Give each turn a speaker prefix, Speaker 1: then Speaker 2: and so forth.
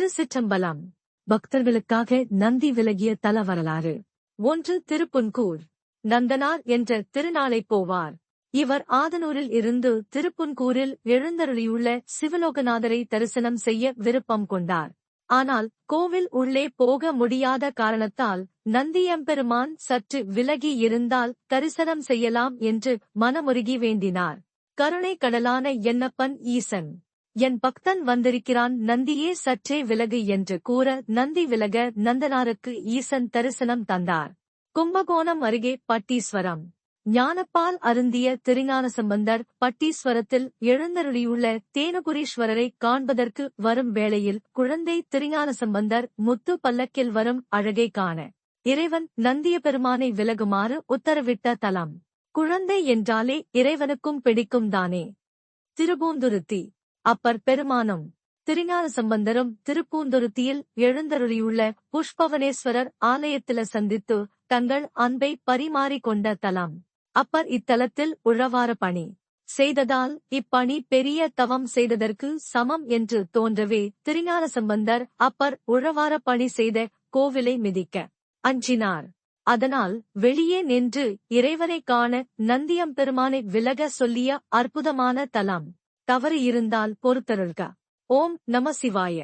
Speaker 1: திருச்சிற்றம்பலம். பக்தர்களுக்காக நந்தி விலகிய தல வரலாறு ஒன்று திருப்புன்கூர். நந்தனார் என்ற திருநாளை போவார். இவர் ஆதனூரில் இருந்து திருப்புன்கூரில் எழுந்தருளியுள்ள சிவலோகநாதரை தரிசனம் செய்ய விருப்பம் கொண்டார். ஆனால் கோவில் உள்ளே போக முடியாத காரணத்தால் நந்தியம்பெருமான் சற்று விலகி இருந்தால் தரிசனம் செய்யலாம் என்று மனமுருகி வேண்டினார். கருணை கடலான என்னப்பன் ஈசன். என் பக்தன் வந்திருக்கிறான் நந்தியே சற்றே விலகு என்று கூற நந்தி விலக நந்தனாருக்கு ஈசன் தரிசனம் தந்தார். கும்பகோணம் அருகே பட்டீஸ்வரம். ஞானப்பால் அருந்திய திருஞான சம்பந்தர் பட்டீஸ்வரத்தில் எழுந்தருளியுள்ள தேனபுரீஸ்வரரை காண்பதற்கு வரும் வேளையில் குழந்தை திருஞான சம்பந்தர் முத்து பல்லக்கில் வரும் அழகை காண. இறைவன் நந்திய பெருமானை விலகுமாறு உத்தரவிட்ட தலம். குழந்தை என்றாலே இறைவனுக்கும் பிடிக்கும் தானே. திருபூந்துருத்தி. அப்பர் பெருமானும் திருஞான சம்பந்தரும் திருப்பூந்துருத்தியில் எழுந்தருளியுள்ள புஷ்பவனேஸ்வரர் ஆலயத்தில சந்தித்து தங்கள் அன்பை பரிமாறிக்கொண்ட தலம். அப்பர் இத்தலத்தில் உழவார பணி செய்ததால் இப்பணி பெரிய தவம் செய்ததற்கு சமம் என்று தோன்றவே திருஞான சம்பந்தர் அப்பர் உழவார பணி செய்த கோவிலை மிதிக்க அஞ்சினார். அதனால் வெளியே நின்று இறைவனைக் காண நந்தியம் பெருமானை விலக சொல்லிய அற்புதமான தலம். தவறு இருந்தால் பொறுத்தருள்க. ஓம் நம சிவாய.